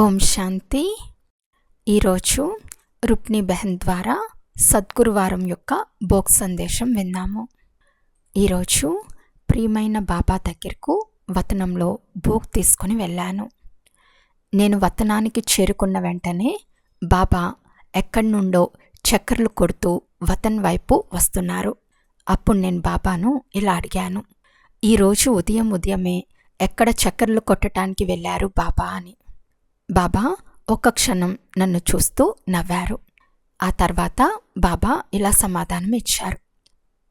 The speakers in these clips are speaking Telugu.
ఓం శాంతి. ఈరోజు రుక్ని బెహన్ ద్వారా సద్గురువారం యొక్క బోక్ సందేశం విన్నాము ఈరోజు ప్రియమైన బాబా దగ్గరకు వతనంలో బోక్ తీసుకొని వెళ్ళాను. నేను వతనానికి చేరుకున్న వెంటనే బాబా ఎక్కడి నుండో చక్కర్లు కొడుతూ వతన్ వైపు వస్తున్నారు. అప్పుడు నేను బాబాను ఇలా అడిగాను ఈరోజు ఉదయం ఉదయమే ఎక్కడ చక్కర్లు కొట్టడానికి వెళ్ళారు బాబా? అని. బాబా ఒక్క క్షణం నన్ను చూస్తూ నవ్వారు. ఆ తర్వాత బాబా ఇలా సమాధానం ఇచ్చారు.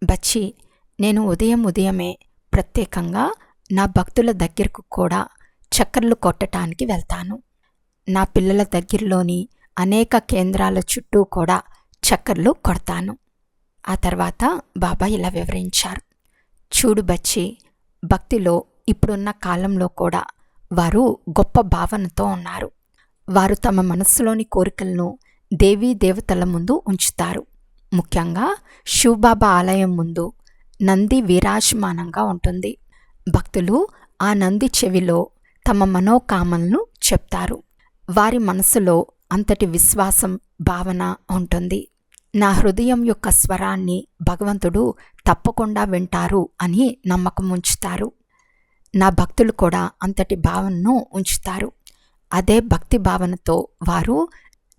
బచ్చి నేను ఉదయం ఉదయమే ప్రత్యేకంగా నా భక్తుల దగ్గరకు కూడా చక్కర్లు కొట్టడానికి వెళ్తాను. నా పిల్లల దగ్గరలోని అనేక కేంద్రాల చుట్టూ కూడా చక్కర్లు కొడతాను. ఆ తర్వాత బాబా ఇలా వివరించారు. చూడు బచ్చి భక్తిలో ఇప్పుడున్న కాలంలో కూడా వారు గొప్ప భావనతో ఉన్నారు. వారు తమ మనస్సులోని కోరికలను దేవీ దేవతల ముందు ఉంచుతారు. ముఖ్యంగా శివబాబా ఆలయం ముందు నంది విరాజమానంగా ఉంటుంది. భక్తులు ఆ నంది చెవిలో తమ మనోకామలను చెప్తారు. వారి మనసులో అంతటి విశ్వాసం భావన ఉంటుంది. నా హృదయం యొక్క స్వరాన్ని భగవంతుడు తప్పకుండా వింటారు అని నమ్మకం ఉంచుతారు. నా భక్తులు కూడా అంతటి భావనను ఉంచుతారు. అదే భక్తి భావనతో వారు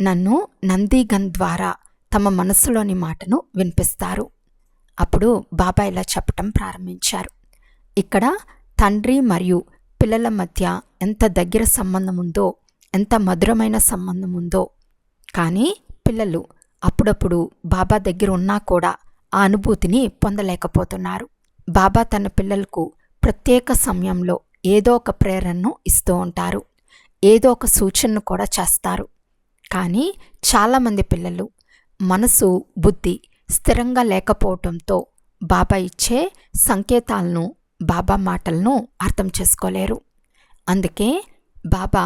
నన్ను నందిగన్ ద్వారా తమ మనస్సులోని మాటను వినిపిస్తారు. అప్పుడు బాబా ఇలా చెప్పటం ప్రారంభించారు. ఇక్కడ తండ్రి మరియు పిల్లల మధ్య ఎంత దగ్గర సంబంధం ఉందో ఎంత మధురమైన సంబంధం ఉందో కానీ పిల్లలు అప్పుడప్పుడు బాబా దగ్గర ఉన్నా కూడా ఆ అనుభూతిని పొందలేకపోతున్నారు. బాబా తన పిల్లలకు ప్రత్యేక సమయంలో ఏదో ఒక ప్రేరణను ఇస్తూ ఉంటారు. ఏదో ఒక సూచనను కూడా చేస్తారు. కానీ చాలామంది పిల్లలు మనసు బుద్ధి స్థిరంగా లేకపోవటంతో బాబా ఇచ్చే సంకేతాలను బాబా మాటలను అర్థం చేసుకోలేరు. అందుకే బాబా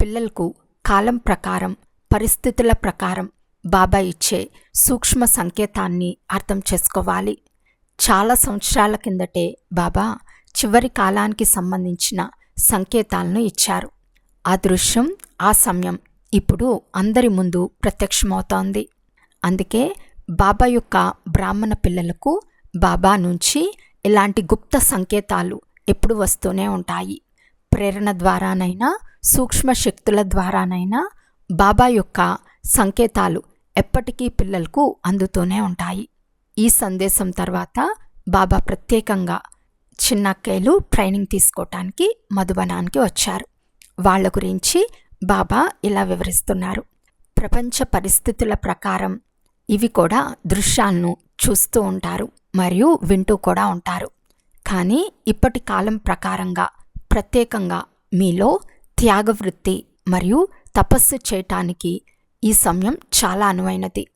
పిల్లలకు కాలం ప్రకారం పరిస్థితుల ప్రకారం బాబా ఇచ్చే సూక్ష్మ సంకేతాన్ని అర్థం చేసుకోవాలి. చాలా సంవత్సరాల కిందటే బాబా చివరి కాలానికి సంబంధించిన సంకేతాలను ఇచ్చారు. ఆ దృశ్యం ఆ సమయం ఇప్పుడు అందరి ముందు ప్రత్యక్షమవుతోంది. అందుకే బాబా యొక్క బ్రాహ్మణ పిల్లలకు బాబా నుంచి ఇలాంటి గుప్త సంకేతాలు ఎప్పుడు వస్తూనే ఉంటాయి. ప్రేరణ ద్వారానైనా సూక్ష్మ శక్తుల ద్వారానైనా బాబా యొక్క సంకేతాలు ఎప్పటికీ పిల్లలకు అందుతూనే ఉంటాయి. ఈ సందేశం తర్వాత బాబా ప్రత్యేకంగా చిన్నక్కయ్యలు ట్రైనింగ్ తీసుకోవటానికి మధుబనానికి వచ్చారు. వాళ్ళ గురించి బాబా ఇలా వివరిస్తున్నారు. ప్రపంచ పరిస్థితుల ప్రకారం ఇవి కూడా దృశ్యాలను చూస్తూ ఉంటారు మరియు వింటూ కూడా ఉంటారు. కానీ ఇప్పటి కాలం ప్రకారంగా ప్రత్యేకంగా మీలో త్యాగవృత్తి మరియు తపస్సు చేయటానికి ఈ సమయం చాలా అనువైనది.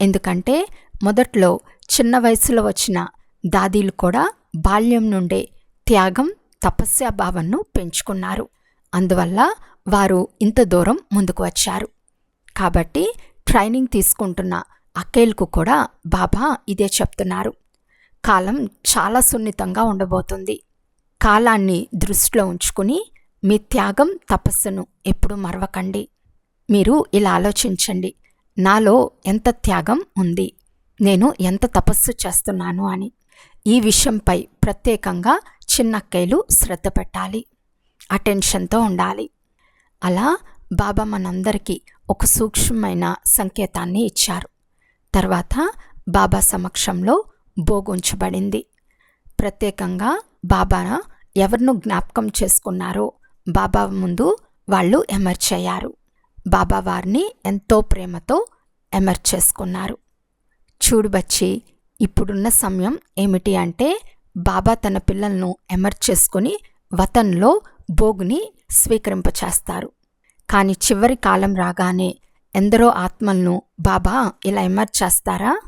ఎందుకంటే మొదట్లో చిన్న వయసులో వచ్చిన దాదీలు కూడా బాల్యం నుండే త్యాగం తపస్యా భావనను పెంచుకున్నారు. అందువల్ల వారు ఇంత దూరం ముందుకు వచ్చారు. కాబట్టి ట్రైనింగ్ తీసుకుంటున్న అఖేల్కు కూడా బాబా ఇదే చెప్తున్నారు. కాలం చాలా సున్నితంగా ఉండబోతుంది. కాలాన్ని దృష్టిలో ఉంచుకుని మీ త్యాగం తపస్సును ఎప్పుడు మరవకండి. మీరు ఇలా ఆలోచించండి. నాలో ఎంత త్యాగం ఉంది? నేను ఎంత తపస్సు చేస్తున్నాను అని. ఈ విషయంపై ప్రత్యేకంగా చిన్నక్కయ్యలు శ్రద్ధ పెట్టాలి. అటెన్షన్తో ఉండాలి. అలా బాబా మనందరికీ ఒక సూక్ష్మమైన సంకేతాన్ని ఇచ్చారు. తర్వాత బాబా సమక్షంలో భోగుంచబడింది ప్రత్యేకంగా బాబా ఎవరిను జ్ఞాపకం చేసుకున్నారో బాబా ముందు వాళ్ళు ఎమర్చయ్యారు బాబా వారిని ఎంతో ప్రేమతో ఎమర్చేసుకున్నారు చూడు బచ్చి ఇప్పుడున్న సమయం ఏమిటి అంటే బాబా తన పిల్లలను ఎమర్ చేసుకుని వతన్లో భోగుని స్వీకరింపచేస్తారు. కానీ చివరి కాలం రాగానే ఎందరో ఆత్మలను బాబా ఇలా ఎమర్ చేస్తారా?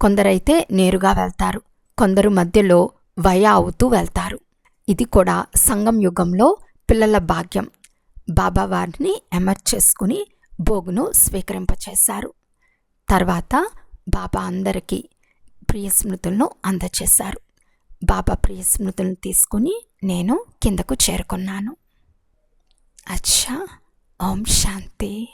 కొందరైతే నేరుగా వెళ్తారు. కొందరు మధ్యలో వయా అవుతూ వెళ్తారు. ఇది కూడా సంగం యుగంలో పిల్లల భాగ్యం. బాబా వారిని ఎమర్ చేసుకుని భోగును స్వీకరింపచేశారు. తర్వాత బాబా అందరికీ ప్రియ స్మృతులను అందచేశారు. బాబా ప్రియ స్మృతులను తీసుకుని నేను కిందకు చేరుకున్నాను. అచ్చా ఓం శాంతి.